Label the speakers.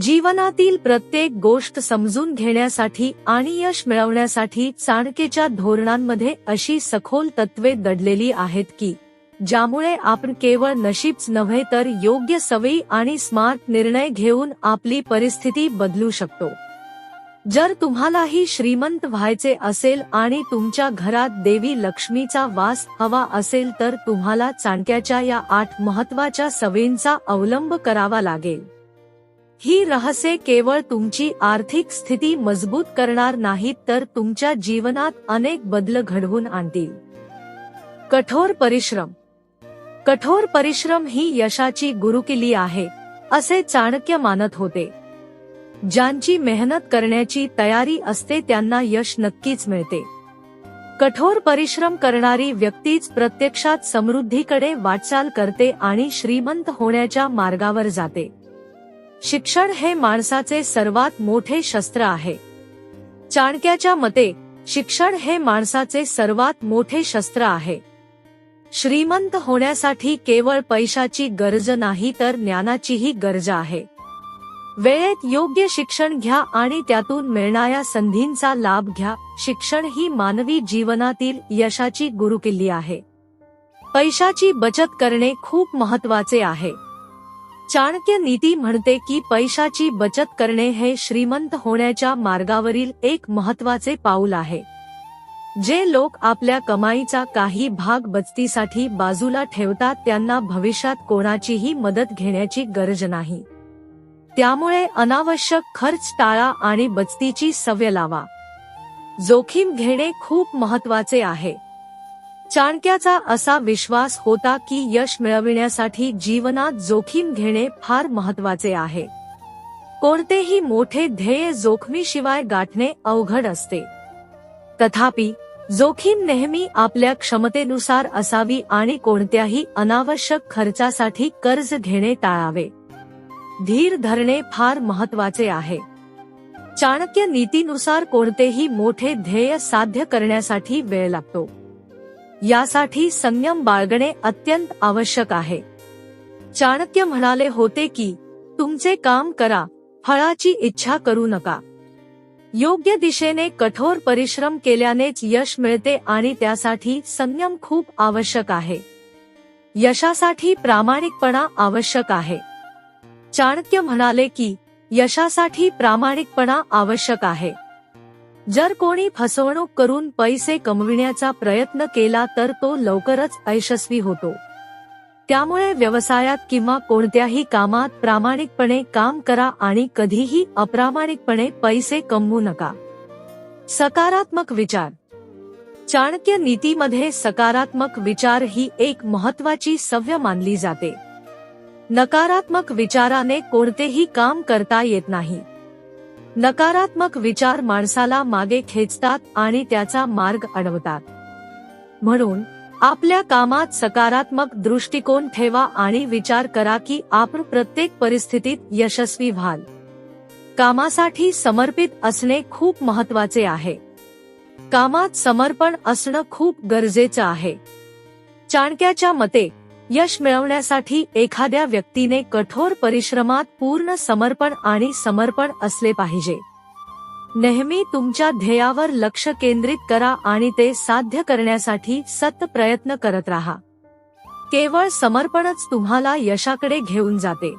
Speaker 1: जीवनातील प्रत्येक गोष्ट समजून घेण्यासाठी आणि यश मिळवण्यासाठी चाणकेच्या धोरणांमध्ये अशी सखोल तत्वे दडलेली आहेत की ज्यामुळे आपण केवळ नशीबच नव्हे तर योग्य सवयी आणि स्मार्ट निर्णय घेऊन आपली परिस्थिती बदलू शकतो. जर तुम्हालाही श्रीमंत व्हायचे असेल आणि तुमच्या घरात देवी लक्ष्मीचा वास हवा असेल तर तुम्हाला चाणक्याच्या या आठ महत्त्वाच्या सवयींचा अवलंब करावा लागेल. ही रहस्ये केवळ तुमची आर्थिक स्थिती मजबूत करणार नाहीत तर तुमच्या जीवनात अनेक बदल घडवून आणतील. कठोर परिश्रम. कठोर परिश्रम ही यशाची गुरुकिली आहे असे चाणक्य मानत होते. ज्यांची मेहनत करण्याची तयारी असते त्यांना यश नक्कीच मिळते. कठोर परिश्रम करणारी व्यक्तीच प्रत्यक्षात समृद्धीकडे वाटचाल करते आणि श्रीमंत होण्याच्या मार्गावर जाते. शिक्षण हे माणसाचे सर्वात मोठे शस्त्र आहे. चाणक्याच्या मते शिक्षण हे माणसाचे सर्वात मोठे शस्त्र आहे. श्रीमंत होण्यासाठी केवळ पैशाची गरज नाही तर ज्ञानाचीही गरज आहे. वेळेत योग्य शिक्षण घ्या आणि त्यातून मिळणाऱ्या संधींचा लाभ घ्या. शिक्षण ही मानवी जीवनातील यशाची गुरुकिल्ली आहे. पैशाची बचत करणे खूप महत्त्वाचे आहे. चाणक्य नीती म्हणते की पैशाची बचत करणे हे श्रीमंत होण्याच्या मार्गावरील एक महत्त्वाचे पाऊल आहे. जे लोक आपल्या कमाईचा काही भाग बचतीसाठी बाजूला ठेवतात त्यांना भविष्यात कोणाचीही मदत घेण्याची गरज नाही. त्यामुळे अनावश्यक खर्च टाळा आणि बचतीची सवय लावा. जोखीम घेणे खूप महत्त्वाचे आहे. चाणक्याचा असा विश्वास होता की यश मिळविण्यासाठी जीवनात जोखीम घेणे फार महत्त्वाचे आहे. कोणतेही मोठे ध्येय जोखमीशिवाय गाठणे अवघड असते. तथापि जोखीम नेहमी आपल्या क्षमतेनुसार असावी आणि कोणत्याही अनावश्यक खर्चासाठी कर्ज घेणे टाळावे. धीर धरणे फार महत्त्वाचे आहे. चाणक्य नीतीनुसार कोणतेही मोठे ध्येय साध्य करण्यासाठी वेळ लागतो. यासाठी संयम बाळगणे अत्यंत आवश्यक आहे. चाणक्य म्हणाले होते की तुमचे काम करा फळाची इच्छा करू नका. योग्य दिशेने कठोर परिश्रम केल्यानेच यश मिळते आणि त्यासाठी संयम खूप आवश्यक आहे. यशासाठी प्रामाणिकपणा आवश्यक आहे. चाणक्य म्हणाले की यशासाठी प्रामाणिकपणा आवश्यक आहे. जर कोणी फसवणूक करून पैसे कमविण्याचा प्रयत्न केला तर तो लवकरच अयशस्वी होतो. त्यामुळे व्यवसायात किंवा कोणत्याही कामात प्रामाणिकपणे काम करा आणि कधीही अप्रामाणिकपणे पैसे कमवू नका. सकारात्मक विचार. चाणक्य नीतीमध्ये सकारात्मक विचार ही एक महत्वाची सव्य मानली जाते. नकारात्मक विचाराने कोणतेही काम करता येत नाही. नकारात्मक विचार माणसाला मागे खेचतात आणि त्याचा मार्ग अडवतात. म्हणून आपल्या कामात सकारात्मक दृष्टिकोन ठेवा आणि विचार करा की आपण प्रत्येक परिस्थितीत यशस्वी व्हाल. कामासाठी समर्पित असणे खूप महत्त्वाचे आहे. कामात समर्पण असणं खूप गरजेचं आहे. चाणक्याच्या मते यश मिळवण्यासाठी एखाद्या व्यक्तीने कठोर परिश्रमात पूर्ण समर्पण आणि समर्पण असले पाहिजे. नेहमी तुमच्या ध्येयावर लक्ष केंद्रित करा आणि ते साध्य करण्यासाठी सत प्रयत्न करत राहा. केवळ समर्पणच तुम्हाला यशाकडे घेऊन जाते.